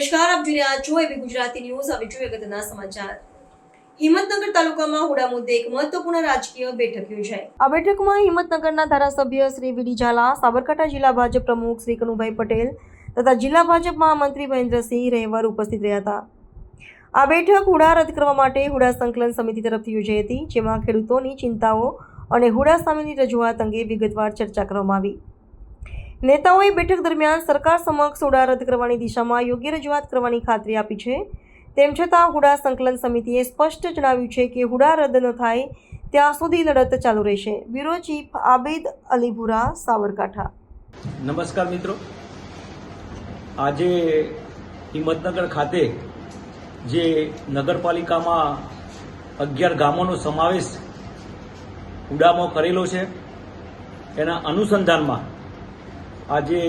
આપ જોઈ રહ્યા છો એવી ગુજરાતી ન્યૂઝ. હવે જોઈએ અગત્યના સમાચાર. હિંમતનગર તાલુકામાં હુડા મુદ્દે એક મહત્વપૂર્ણ રાજકીય બેઠક યોજાઈ. આ બેઠકમાં હિંમતનગરના ધારાસભ્ય શ્રી વીડી ઝાલા, સાબરકાંઠા જિલ્લા ભાજપ પ્રમુખ શ્રી કનુભાઈ પટેલ તથા જિલ્લા ભાજપ મહામંત્રી મહેન્દ્રસિંહ રહેવર ઉપસ્થિત રહ્યા હતા. આ બેઠક હુડા રદ કરવા માટે હુડા સંકલન સમિતિ તરફથી યોજાઈ હતી, જેમાં ખેડૂતોની ચિંતાઓ અને હુડા સામેની રજૂઆત અંગે વિગતવાર ચર્ચા કરવામાં આવી. નેતાઓએ બેઠક દરમિયાન સરકાર સમક્ષ હુડા રદ કરવાની દિશામાં યોગ્ય રજૂઆત કરવાની ખાતરી આપી છે. તેમ છતાં, હુડા સંકલન સમિતિએ સ્પષ્ટ જણાવ્યું છે કે હુડા રદ ન થાય, ત્યાં સુધી લડત ચાલુ રહેશે. Bureau chief Abed Alipura, Sabarkantha. નમસ્કાર મિત્રો. આજે હિંમતનગર ખાતે જે નગરપાલિકામાં અગિયાર ગામોનો સમાવેશ હુડામાં કરેલો છે. એના અનુસંધાનમાં આજે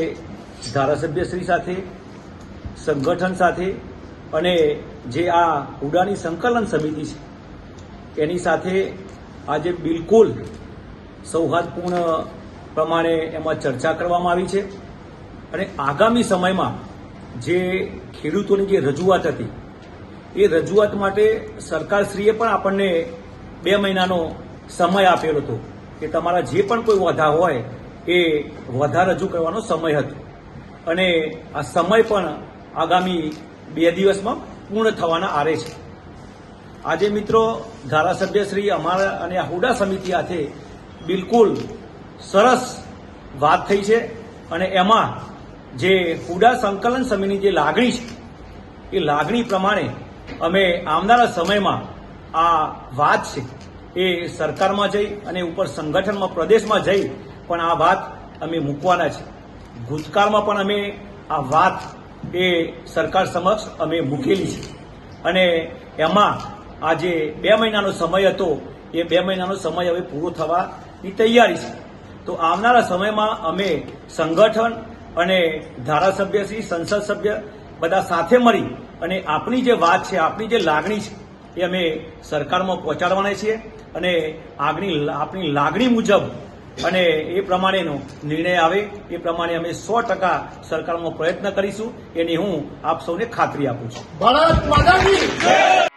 ધારાસભ્યશ્રી સાથે, સંગઠન સાથે અને જે આ ઉડાની સંકલન સમિતિ છે, એની સાથે આજે બિલકુલ સૌહાર્દપૂર્ણ પ્રમાણે એમાં ચર્ચા કરવામાં આવી છે. અને આગામી સમયમાં જે ખેડૂતોની જે રજૂઆત હતી, એ રજૂઆત માટે સરકારશ્રીએ પણ આપણને બે મહિનાનો સમય આપેલો હતો કે તમારા જે પણ કોઈ વધા હોય એ વધારે રજૂ કરવાનો સમય હતો. અને આ સમય પણ આગામી બે દિવસમાં પૂર્ણ થવાના આરે છે. આજે મિત્રો ધારાસભ્યશ્રી અમારા અને હુડા સમિતિ સાથે બિલકુલ સરસ વાત થઈ છે અને એમાં જે હુડા સંકલન સમિતિની જે લાગણી છે, એ લાગણી પ્રમાણે અમે આવનારા સમયમાં આ વાત છે એ સરકારમાં જઈ અને ઉપર સંગઠનમાં, પ્રદેશમાં જઈ પણ આ વાત અમે મૂકવાના છે. ભૂતકાળમાં પણ અમે આ વાત એ સરકાર સમક્ષ અમે મૂકેલી છે. અને એમાં આ જે બે મહિનાનો સમય હતો. એ બે મહિનાનો સમય હવે પૂરો થવાની તૈયારી છે. તો આવનારા સમયમાં અમે સંગઠન અને ધારાસભ્ય શ્રી સંસદ સભ્ય બધા સાથે મળી અને આપણી જે વાત છે, આપણી જે લાગણી છે, એ અમે સરકારમાં પહોંચાડવાના છીએ. અને આગની આપણી લાગણી મુજબ અને એ પ્રમાણેનો નિર્ણય આવે, એ પ્રમાણે અમે સો ટકા સરકારનો પ્રયત્ન કરીશું. એની હું આપ સૌને ખાતરી આપું છું. ભારત માતા કી